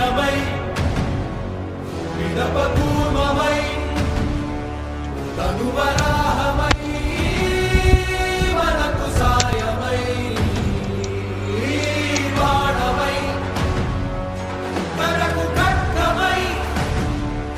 பின்னவை விதப கூர்மவை தனுவர